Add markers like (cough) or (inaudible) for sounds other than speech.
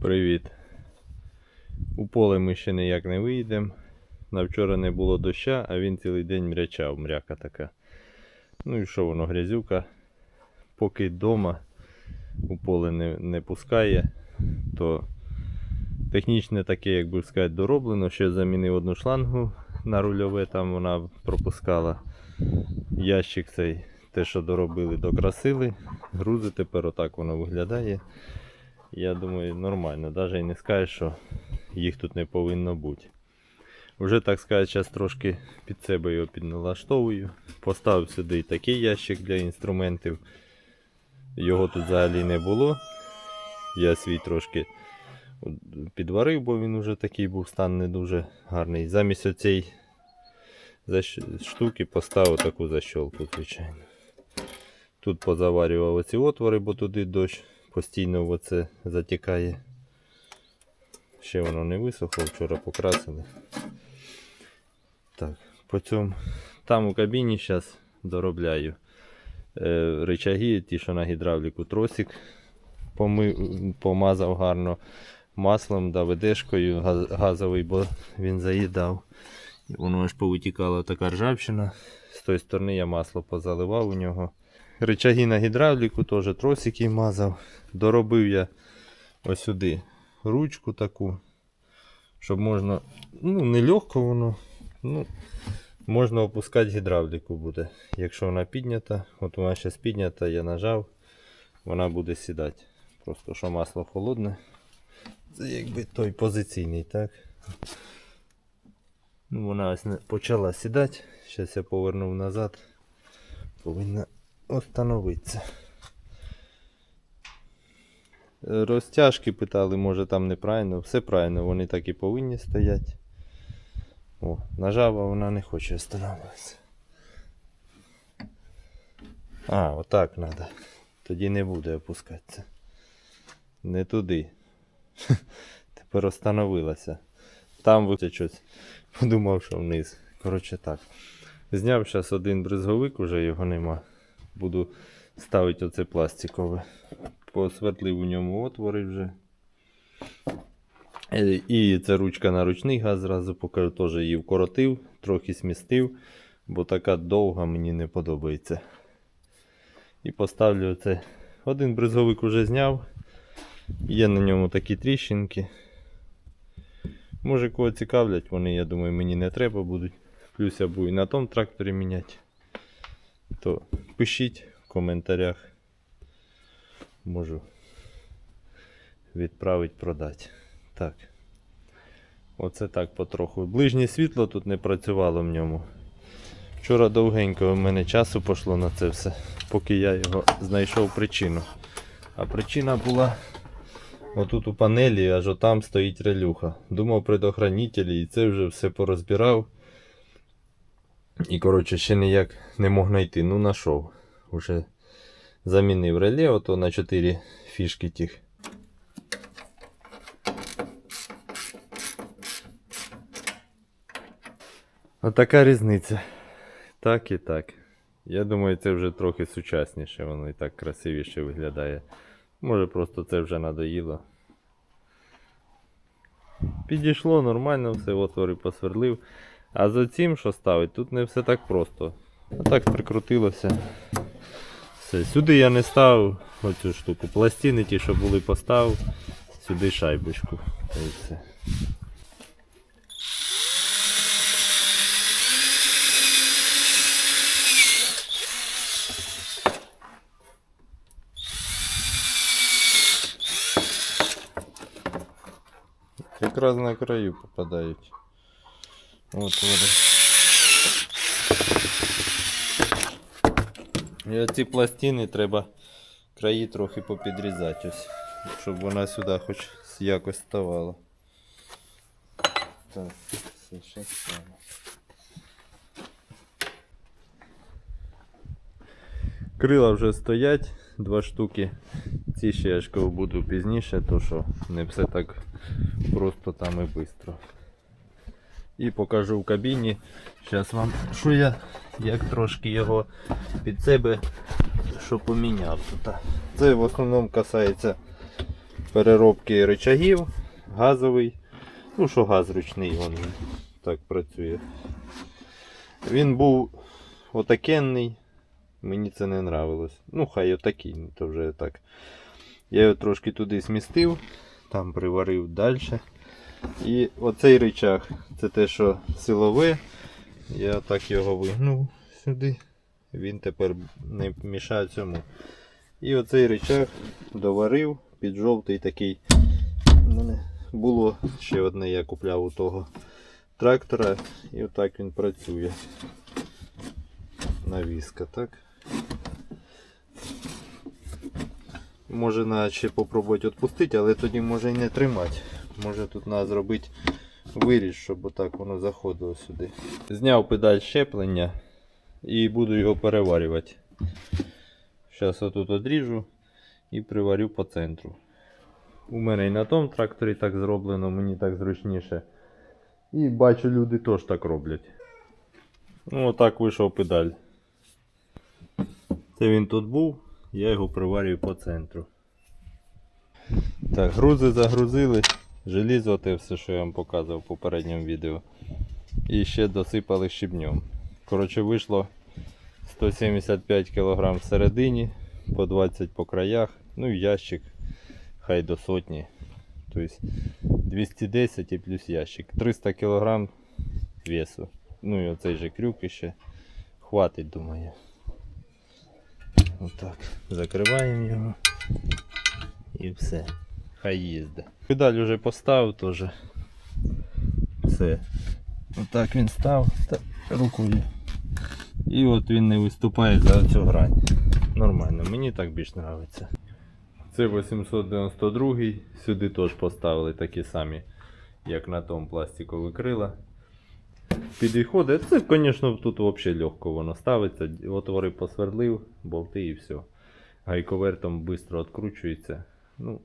Привіт. У поле ми ще ніяк не вийдемо. На вчора не було доща, а він цілий день мрячав, мряка така. Ну і що воно, грязюка. Поки вдома у поле не, не пускає, то технічне таке, як би сказати, дороблено. Ще замінив одну шлангу на рульове, там вона пропускала. Ящик цей, те, що доробили, докрасили. Грузи тепер отак воно виглядає. Я думаю, нормально. Навіть і не скажеш, що їх тут не повинно бути. Вже, так сказати, зараз трошки під себе його підналаштовую. Поставив сюди і такий ящик для інструментів. Його тут взагалі не було. Я свій трошки підварив, бо він вже такий був стан не дуже гарний. Замість оцей штуки поставив таку защолку, звичайно. Тут позаварював оці отвори, бо туди дощ постійно оце затікає. Ще воно не висохло, вчора покрасили. Так, по цьому. Там у кабіні зараз доробляю е, рычаги, ті, що на гідравліку тросик помив, помазав гарно маслом, давидешкою газ, газовий, бо він заїдав. Воно аж повитікала така ржавчина. З тої сторони я масло позаливав у нього. Рычаги на гідравліку, теж тросики мазав. Доробив я ось сюди ручку таку, щоб можна, ну, не легко воно, ну, можна опускати гідравліку буде. Якщо вона піднята, от вона зараз піднята, я нажав, вона буде сідати. Просто що масло холодне. Це якби той позиційний, так? Ну, вона ось почала сідати. Зараз я повернув назад. Повинна остановитися. Е, Розтяжки питали, може там неправильно. Все правильно, вони так і повинні стояти. О, нажав, а вона не хоче останавливатися. А, отак треба. Тоді не буде опускатися. Не туди. (laughs) Тепер остановилася. Там ви щось. Подумав, що вниз. Коротше так. Зняв зараз один бризговик, уже його нема. Буду ставити оце пластикове. Посвердлив у ньому отвори вже. Е, І це ручка на ручний газ зразу покажу, теж її вкоротив, трохи смістив, бо така довга мені не подобається. І поставлю оце. Один бризговик вже зняв. Є на ньому такі тріщинки. Може кого цікавлять, вони, я думаю, мені не треба будуть. Плюс я буду і на тому тракторі міняти. То пишіть в коментарях. Можу відправити продати. Так. Оце так потроху. Ближнє світло тут не працювало в ньому. Вчора довгенько в мене часу пішло на це все, поки я його знайшов причину. А причина була отут у панелі, аж отам стоїть релюха. Думав предохранителі і це вже все порозбирав. І коротше ще ніяк не мог знайти. Ну знайшов. Уже замінив реле ото на 4 фішки тих. Отака різниця. Так і так. Я думаю, це вже трохи сучасніше, воно і так красивіше виглядає. Може просто це вже надоїло. Підійшло нормально, все отвори посверлив. А за цим, що ставить, тут не все так просто. А так прикрутилося. Все. Сюди я не ставив оцю штуку. Пластини ті, що були, поставив. Сюди шайбочку. Й все. Якраз на краю попадають. От вони. І оці пластини треба краї трохи попідрізати ось, щоб вона сюди хоч якось ставала. Так, все ще саме. Крила вже стоять, два штуки. Ці ще я ж буду пізніше, то що не все так просто там і швидко. І покажу в кабіні. Зараз вам, що я як трошки його під себе що поміняв тут. Це в основному касається переробки рычагів, газовий. Ну, що газ ручний, він так працює. Він був отакенний, мені це не нравилось. Ну, хай отакий, то вже так. Я його трошки туди смістив, там приварив далі. І оцей рычаг, це те, що силове. Я так його вигнув сюди. Він тепер не мішає цьому. І оцей рычаг доварив під жовтий такий. Було ще одне, я купляв у того трактора. І отак він працює. Навіска, так? Може наче попробувати відпустити, але тоді може і не тримати. Може тут треба зробити виріз, щоб отак воно заходило сюди. Зняв педаль щеплення і буду його переварювати. Зараз отут одріжу і приварю по центру. У мене і на тому тракторі так зроблено, мені так зручніше. І бачу, люди теж так роблять. Ну, отак вийшов педаль. Це він тут був, я його приварюю по центру. Так, грузи загрузили, желізо те все, що я вам показував в попередньому відео. І ще досипали щебнем. Коротше, вийшло 175 кг всередині, по 20 по краях, ну і ящик хай до сотні. Тобто 210 і плюс ящик. 300 кг весу. Ну і оцей же крюк іще. Хватить, думаю. Отак. Закриваємо його. І все. Хай їздить. Педаль вже поставив теж. Все. Отак він став та рукою. І от він не виступає за цю грань. Нормально, мені так більш подобається. Це 892 сюди теж поставили такі самі, як на тому пластикові крила. Підходить. Це, звісно, тут взагалі легко воно ставиться. Отвори посвердлив, болти і все. Гайковертом швидко відкручується. Ну,